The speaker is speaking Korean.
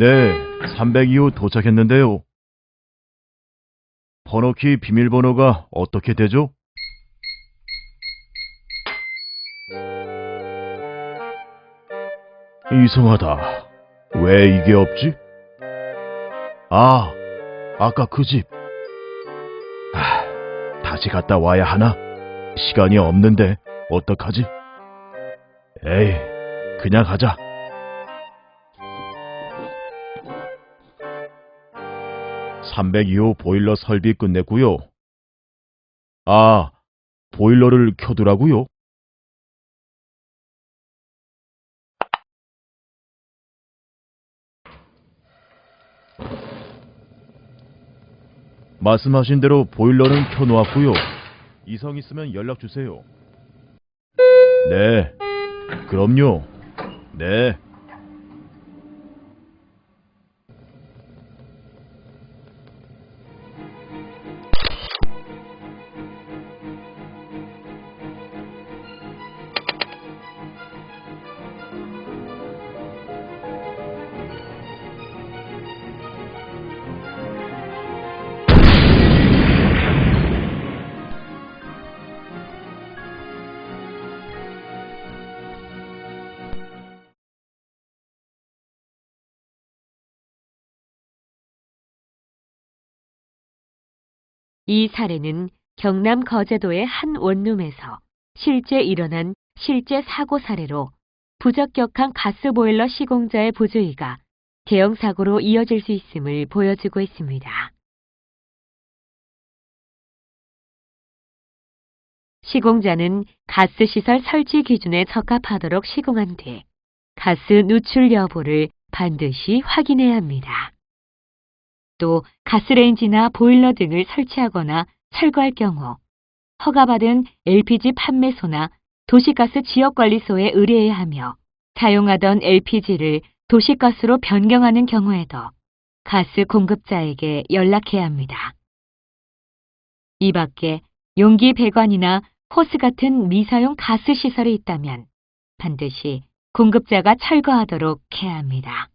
네, 302호 도착했는데요. 번호키 비밀번호가 어떻게 되죠? 이상하다. 왜 이게 없지? 아, 아까 그 집. 아, 다시 갔다 와야 하나? 시간이 없는데 어떡하지? 에이, 그냥 가자. (302호) 보일러 설비 끝냈고요. 아, 보일러를 켜두라고요? 말씀하신 대로 보일러는 켜놓았고요. 이성 있으면 연락 주세요. 네, 그럼요. 네. 이 사례는 경남 거제도의 한 원룸에서 실제 일어난 실제 사고 사례로 부적격한 가스보일러 시공자의 부주의가 대형 사고로 이어질 수 있음을 보여주고 있습니다. 시공자는 가스시설 설치 기준에 적합하도록 시공한 뒤 가스 누출 여부를 반드시 확인해야 합니다. 또 가스레인지나 보일러 등을 설치하거나 철거할 경우 허가받은 LPG 판매소나 도시가스 지역관리소에 의뢰해야 하며 사용하던 LPG를 도시가스로 변경하는 경우에도 가스 공급자에게 연락해야 합니다. 이 밖에 용기 배관이나 호스 같은 미사용 가스 시설이 있다면 반드시 공급자가 철거하도록 해야 합니다.